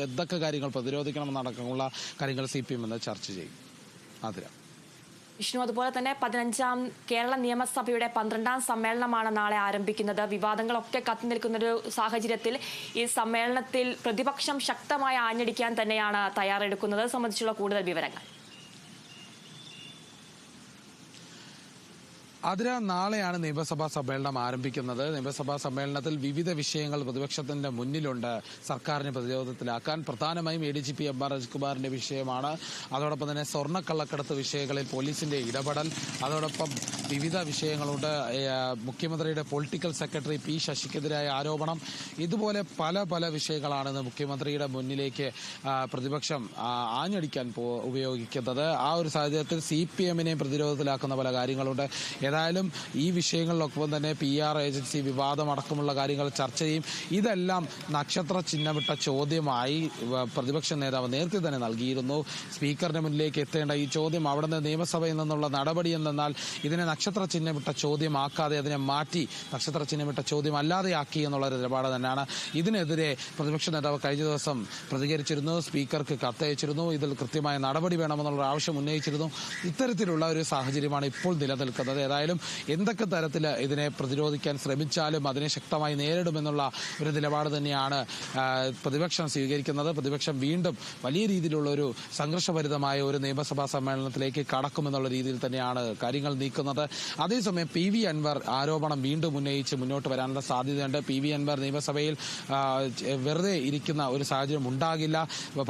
എന്തൊക്കെ കാര്യങ്ങൾ പ്രതിരോധിക്കണമെന്നടക്കമുള്ള കാര്യങ്ങൾ സി പി എം ഇന്ന് ചർച്ച ചെയ്യും. അതിര വിഷ്ണു അതുപോലെ തന്നെ പതിനഞ്ചാം കേരള നിയമസഭയുടെ പന്ത്രണ്ടാം സമ്മേളനമാണ് നാളെ ആരംഭിക്കുന്നത്. വിവാദങ്ങളൊക്കെ കത്തി നിൽക്കുന്നൊരു സാഹചര്യത്തിൽ ഈ സമ്മേളനത്തിൽ പ്രതിപക്ഷം ശക്തമായി ആഞ്ഞടിക്കാൻ തന്നെയാണ് തയ്യാറെടുക്കുന്നത്. സംബന്ധിച്ചുള്ള കൂടുതൽ വിവരങ്ങൾ. അതിര നാളെയാണ് നിയമസഭാ സമ്മേളനം ആരംഭിക്കുന്നത്. നിയമസഭാ സമ്മേളനത്തിൽ വിവിധ വിഷയങ്ങൾ പ്രതിപക്ഷത്തിന്റെ മുന്നിലുണ്ട്. സർക്കാരിനെ പ്രതിരോധത്തിലാക്കാൻ പ്രധാനമായും A D G P M R രജികുമാറിന്റെ വിഷയമാണ്. അതോടൊപ്പം തന്നെ സ്വർണക്കള്ളക്കടത്ത് വിഷയങ്ങളിൽ പോലീസിന്റെ ഇടപെടൽ. അതോടൊപ്പം വിവിധ വിഷയങ്ങളുണ്ട്. മുഖ്യമന്ത്രിയുടെ പൊളിറ്റിക്കൽ സെക്രട്ടറി പി ശശിക്കെതിരായ ആരോപണം. ഇതുപോലെ പല പല വിഷയങ്ങളാണ് ഇന്ന് മുഖ്യമന്ത്രിയുടെ മുന്നിലേക്ക് പ്രതിപക്ഷം ആഞ്ഞടിക്കാൻ ഉപയോഗിക്കുന്നത്. ആ ഒരു സാഹചര്യത്തിൽ സി പി എമ്മിനെയും പ്രതിരോധത്തിലാക്കുന്ന പല കാര്യങ്ങളുണ്ട്. ഏതായാലും ഈ വിഷയങ്ങളിലൊപ്പം തന്നെ പി ആർ ഏജൻസി വിവാദമടക്കമുള്ള കാര്യങ്ങൾ ചർച്ച ചെയ്യും. ഇതെല്ലാം നക്ഷത്ര ചിഹ്നമിട്ട ചോദ്യമായി പ്രതിപക്ഷ നേതാവ് നേരത്തെ തന്നെ നൽകിയിരുന്നു. സ്പീക്കറിന്റെ മുന്നിലേക്ക് എത്തേണ്ട ഈ ചോദ്യം അവിടെ നിന്ന് നിയമസഭയിൽ നിന്നുള്ള നടപടി എന്നാൽ ഇതിനെ നക്ഷത്ര ചിഹ്നമിട്ട ചോദ്യമാക്കാതെ അതിനെ മാറ്റി നക്ഷത്ര ചിഹ്നമിട്ട ചോദ്യം അല്ലാതെ ആക്കി എന്നുള്ള ഒരു നിലപാട് തന്നെയാണ്. ഇതിനെതിരെ പ്രതിപക്ഷ നേതാവ് കഴിഞ്ഞ ദിവസം പ്രതികരിച്ചിരുന്നു സ്പീക്കർക്ക് കത്തയച്ചിരുന്നു ഇതിൽ കൃത്യമായ നടപടി വേണമെന്നുള്ള ആവശ്യം ഉന്നയിച്ചിരുന്നു. ഇത്തരത്തിലുള്ള ഒരു സാഹചര്യമാണ് ഇപ്പോൾ നിലനിൽക്കുന്നത്. ഏതായാലും എന്തൊക്കെ തരത്തിൽ ഇതിനെ പ്രതിരോധിക്കാൻ ശ്രമിച്ചാലും അതിനെ ശക്തമായി നേരിടുമെന്നുള്ള ഒരു നിലപാട് തന്നെയാണ് പ്രതിപക്ഷം സ്വീകരിക്കുന്നത്. പ്രതിപക്ഷം വീണ്ടും വലിയ രീതിയിലുള്ള ഒരു സംഘർഷഭരിതമായ ഒരു നിയമസഭാ സമ്മേളനത്തിലേക്ക് കടക്കുമെന്നുള്ള രീതിയിൽ തന്നെയാണ് കാര്യങ്ങൾ നീക്കുന്നത്. അതേസമയം പി വി അൻവർ ആരോപണം വീണ്ടും ഉന്നയിച്ച് മുന്നോട്ട് വരാനുള്ള സാധ്യതയുണ്ട്. പി വി അൻവർ നിയമസഭയിൽ വെറുതെ ഇരിക്കുന്ന ഒരു സാഹചര്യം ഉണ്ടാകില്ല.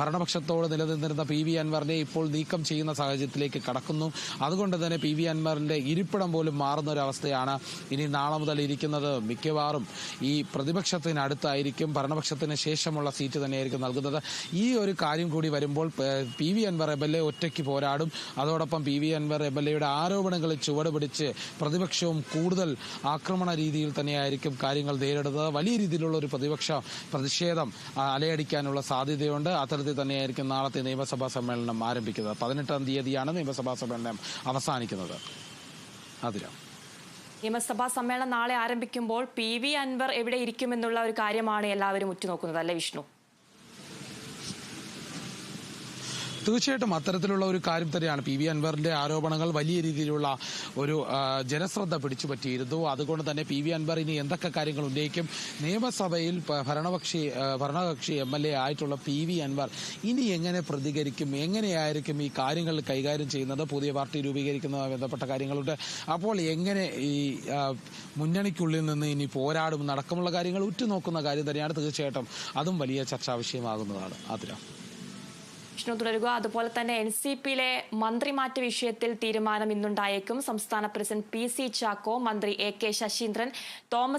ഭരണപക്ഷത്തോട് നിലനിന്നിരുന്ന പി വി അൻവറിനെ ഇപ്പോൾ നീക്കം ചെയ്യുന്ന സാഹചര്യത്തിലേക്ക് കടക്കുന്നു. അതുകൊണ്ട് തന്നെ പി വി അൻവറിന്റെ ഇരിപ്പിടം പോലും മാറുന്ന ഒരു അവസ്ഥയാണ് ഇനി നാളെ മുതൽ ഇരിക്കുന്നത്. മിക്കവാറും ഈ പ്രതിപക്ഷത്തിനടുത്തായിരിക്കും ഭരണപക്ഷത്തിന് ശേഷമുള്ള സീറ്റ് തന്നെയായിരിക്കും നൽകുന്നത്. ഈ ഒരു കാര്യം കൂടി വരുമ്പോൾ പ- V Anvar M L A ഒറ്റയ്ക്ക് പോരാടും. അതോടൊപ്പം P V Anvar M L എയുടെ ആരോപണങ്ങളിൽ ചുവട് പിടിച്ച് പ്രതിപക്ഷവും കൂടുതൽ ആക്രമണ രീതിയിൽ തന്നെയായിരിക്കും കാര്യങ്ങൾ നേരിടുന്നത്. വലിയ രീതിയിലുള്ള ഒരു പ്രതിപക്ഷ പ്രതിഷേധം അലയടിക്കാനുള്ള സാധ്യതയുണ്ട്. അത്തരത്തിൽ തന്നെയായിരിക്കും നാളത്തെ നിയമസഭാ സമ്മേളനം ആരംഭിക്കുന്നത്. പതിനെട്ടാം തീയതിയാണ് നിയമസഭാ സമ്മേളനം അവസാനിക്കുന്നത്. അതിര. നിയമസഭാ സമ്മേളനം നാളെ ആരംഭിക്കുമ്പോൾ പി വി അൻവർ എവിടെ ഇരിക്കുമെന്നുള്ള ഒരു കാര്യമാണ് എല്ലാവരും ഉറ്റുനോക്കുന്നത് അല്ലേ വിഷ്ണു? തീർച്ചയായിട്ടും അത്തരത്തിലുള്ള ഒരു കാര്യം തന്നെയാണ് പി വി അൻവറിന്റെ ആരോപണങ്ങൾ വലിയ രീതിയിലുള്ള ഒരു ജനശ്രദ്ധ പിടിച്ചു പറ്റിയിരുന്നു. അതുകൊണ്ട് തന്നെ പി വി അൻവർ ഇനി എന്തൊക്കെ കാര്യങ്ങൾ ഉന്നയിക്കും? നിയമസഭയിൽ ഭരണപക്ഷി ഭരണകക്ഷി എം എൽ എ ആയിട്ടുള്ള പി വി അൻവർ ഇനി എങ്ങനെ പ്രതികരിക്കും? എങ്ങനെയായിരിക്കും ഈ കാര്യങ്ങൾ കൈകാര്യം ചെയ്യുന്നത്? പുതിയ പാർട്ടി രൂപീകരിക്കുന്നതുമായി ബന്ധപ്പെട്ട കാര്യങ്ങളുണ്ട്. അപ്പോൾ എങ്ങനെ ഈ മുന്നണിക്കുള്ളിൽ നിന്ന് ഇനി പോരാടും? നടക്കമുള്ള കാര്യങ്ങൾ ഉറ്റുനോക്കുന്ന കാര്യം തന്നെയാണ് തീർച്ചയായിട്ടും. അതും വലിയ ചർച്ചാ വിഷയമാകുന്നതാണ്. അതിരാ വിഷ്ണു തുടരുക അതുപോലെ തന്നെ എൻ സി പിയിലെ മന്ത്രിമാറ്റ വിഷയത്തിൽ തീരുമാനം ഇന്നുണ്ടായേക്കും. സംസ്ഥാന പ്രസിഡന്റ് പി സി ചാക്കോ മന്ത്രി എ കെ ശശീന്ദ്രൻ തോമസ്